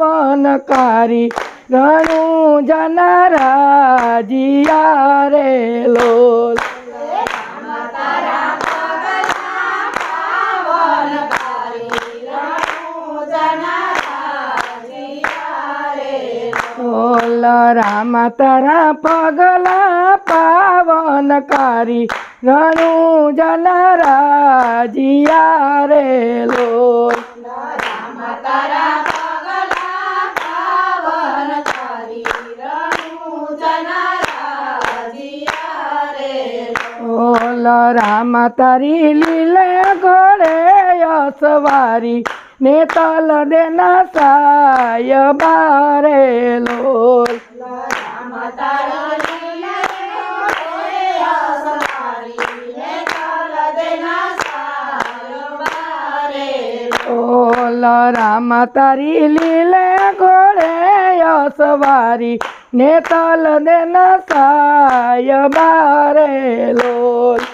પાવનકારી રણું જનરાજિયા જીયા રે લોલ રામ તારા પગલા પાવનકારી રણું જનરાજિયા રે લો રામ તારી લીલે ઘોડે અસવારી ને તલ દેના સાય બારે લોલ. રામ તારી લીલે ઘોડે અસવારી ને તલ દેના સાય બારે લોલ.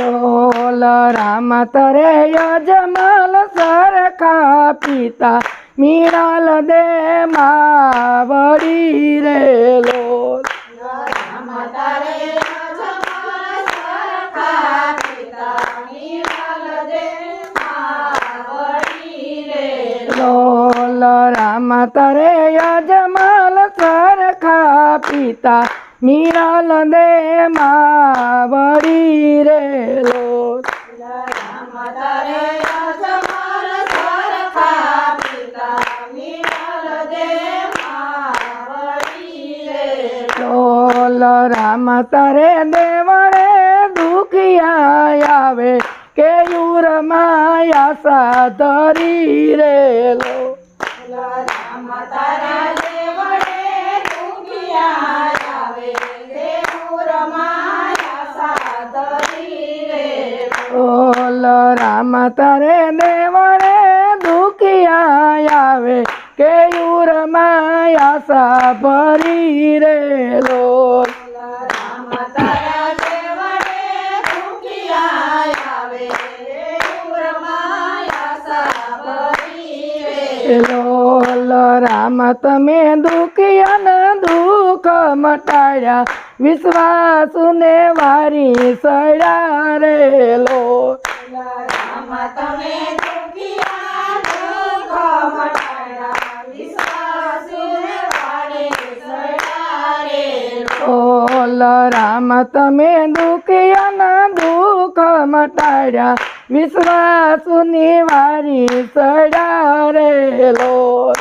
લોલ રામ તરે યજમલ સરખા પિતા મીરાલ દે માવડી રે લોલ લોલ રામ તરે યજમાલ સરખા પિતા. મીરાલ દે માવડી રે લોલ રામ તરે દેવળે દુખિયા આવે. કેયુર માયા સાધરી રે લો. રામ તરે દેવળે દુખિયા આવે કે યુર માયા સાભરી રે રામ તમે દુખિયાને દુઃખ મટાડ્યા. વિશ્વાસુને વારી સડ્યા રે લો. ઓલ રામ તમે દુખિયાના દુઃખ મટાડ્યા. વિશ્વાસુની વારી રે લો.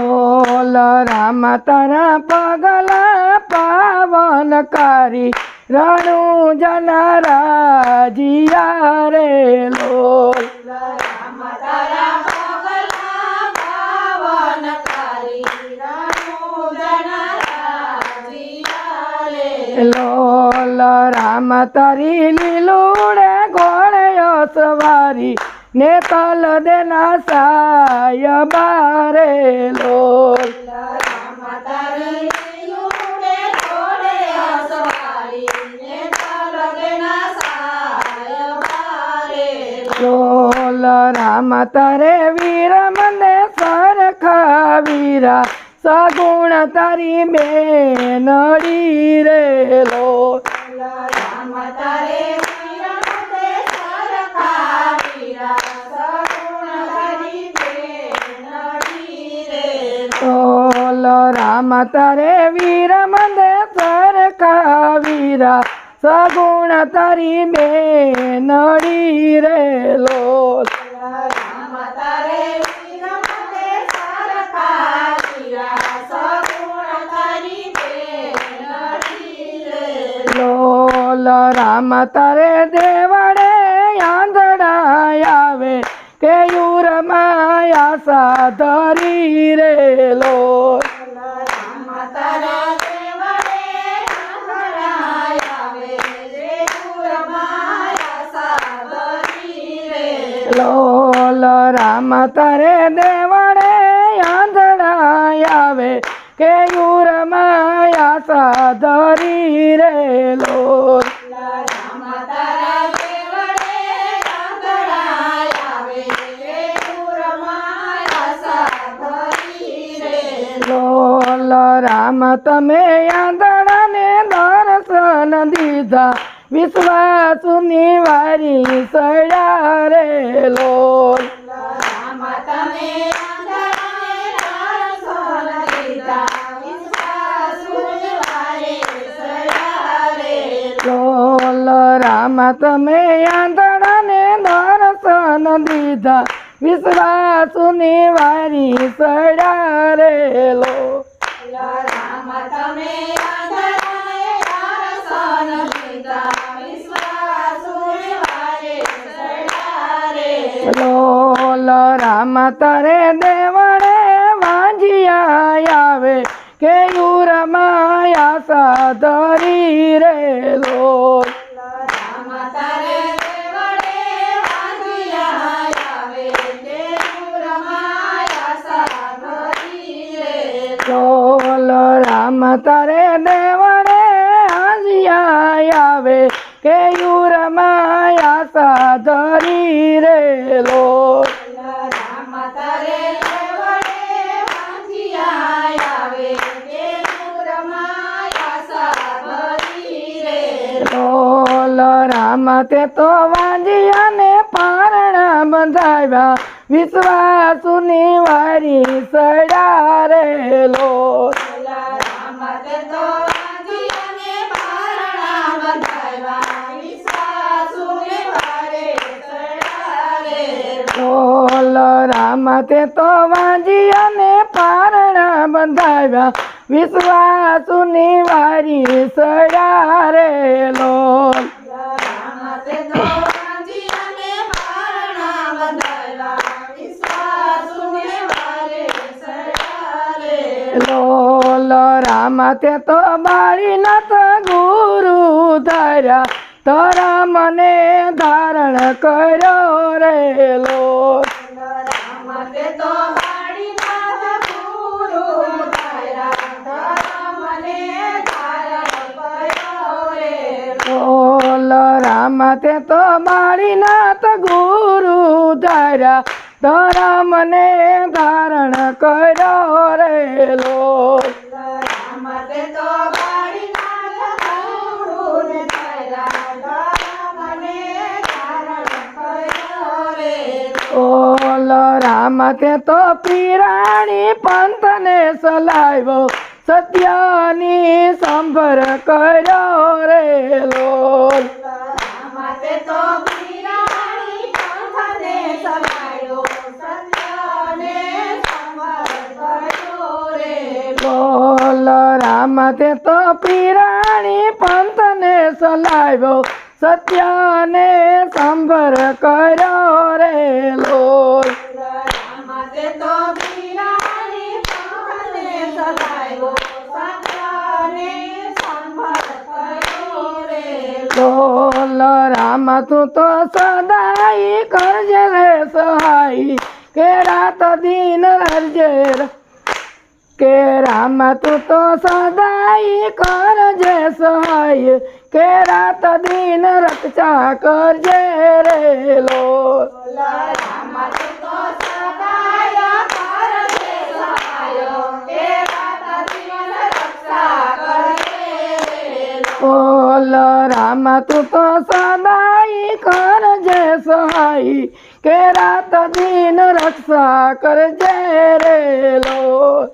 ઓલ રામ તારા પગલા પાવનકારી રણુ જનારા જિયા રે. લોલ લોલ રામ તારી લીલુડે ઘોડે સવારી. ને તલ દેના સાય બારે લોલ. રામ તારે વીર મને સરખા વીરા સગુણ તારી બેનડી રે રામ તારે વીર મને સરખા વીરા સગુણ તારી બેનડી રે લો રામ તારે દેવડે આંધળા આવે કે યુર માયા સાધરી રે લોલ લોલ રામ તારે દેવડે આંધળા આવે કે યુરમાં સાધરી ધરી રે લોલ લોલ રામ, તમે આંધળાને દર્શન દીધા. વિશ્વાસુની વારી સળ્યા રે લોલ. લોલ, રામ, તમે આંધળાને દર્શન દીધા. વિશ્વાસુની વારી સળ્યા રે લો લોલ રામ, તારે દેવડે વાંજિયા આવે, કે યુરમાં સાધરી ધરી રે લોલ તારે દેવડે હાજિયા આવે કે માયા સાધરી ધરી રે લોલ લોલ રામ તે તો વાંજિયાને પારણા બંધાવ્યા. વિશ્વાસુની વારી સડા રે લોલ તો રામ અને પારણા બંધાવ્યા વિશ્વાસુની વારી સડા રે લોલ લોલ. રામ તે તો બાળીનાથ ગુરુ ધર્યા. તારા મને ધારણ કર્યો રે લોલ લોલ રામ તે તો બાળીનાથ ગુરુ ધર્યા. તારા મને ધારણ કર્યો રે ઓલ રામ તે તો પીરાણી પંથને સલાવ્યો સત્યની સંભર કર્યો રે લોલ. લોલ રામ તે તો પીરાણી પંથને સલાવ્યો સત્યને સંભર કર્યો રે લોલ લોલ રામ તું તો સદાઈ કરજે રે સહાય કે રાત દિન રજે ર- કે રામ તું તો સદાઈ કરજે સહાય. કે રાત દિન રક્ષા કરજે રે લો. બોલ રામ તું તો સદાઈ કરજે સહાય કે રાત દિન રક્ષા કરજે રે લોલ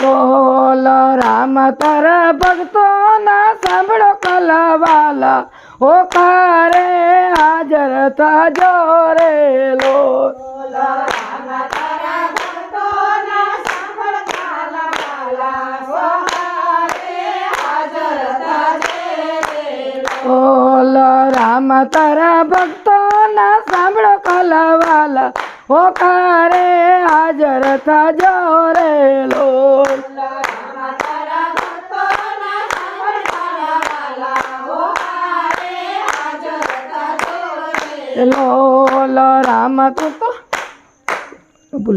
બોલ રામ તારા ભક્તો ના સાંભળો કલાવાલા ઓ કારે હાજર થાજો રે લોલ બોલ બોલ રામ તારા ભક્તો ના સાંભળો કલવાલ. હોકારે હાજર થાજો રે લોલ. લોલ રામ તું તો